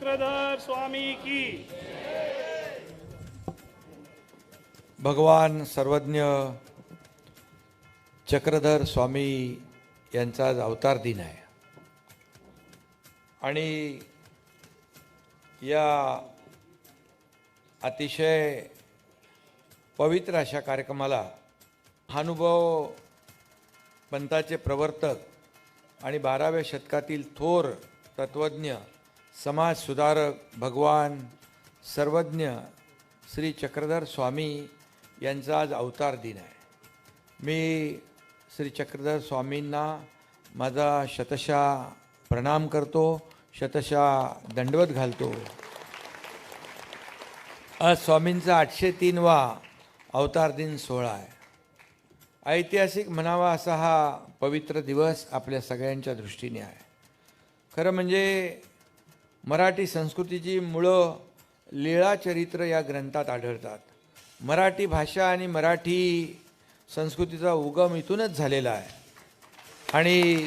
चक्रधर स्वामी की। भगवान सर्वज्ञ चक्रधर स्वामी यांचा आज अवतार दिन आहे. आणि या अतिशय पवित्र अशा कार्यक्रमाला अनुभव पंथाचे प्रवर्तक आणि बाराव्या शतकातील थोर तत्वज्ञ समाज सुधारक भगवान सर्वज्ञ श्री चक्रधर स्वामी यांचा आज अवतार दिन आहे. मी श्री चक्रधर स्वामींना माझा शतशा प्रणाम करतो शतशा दंडवत घालतो. आज स्वामींचा आठशे तीनवा अवतार दिन सोहळा आहे. ऐतिहासिक म्हणावा असा हा पवित्र दिवस आपल्या सगळ्यांच्या दृष्टीने आहे. खरं म्हणजे मराठी संस्कृतीची मुळं लीळाचरित्र या ग्रंथात आढळतात. मराठी भाषा आणि मराठी संस्कृतीचा उगम इथूनच झालेला आहे. आणि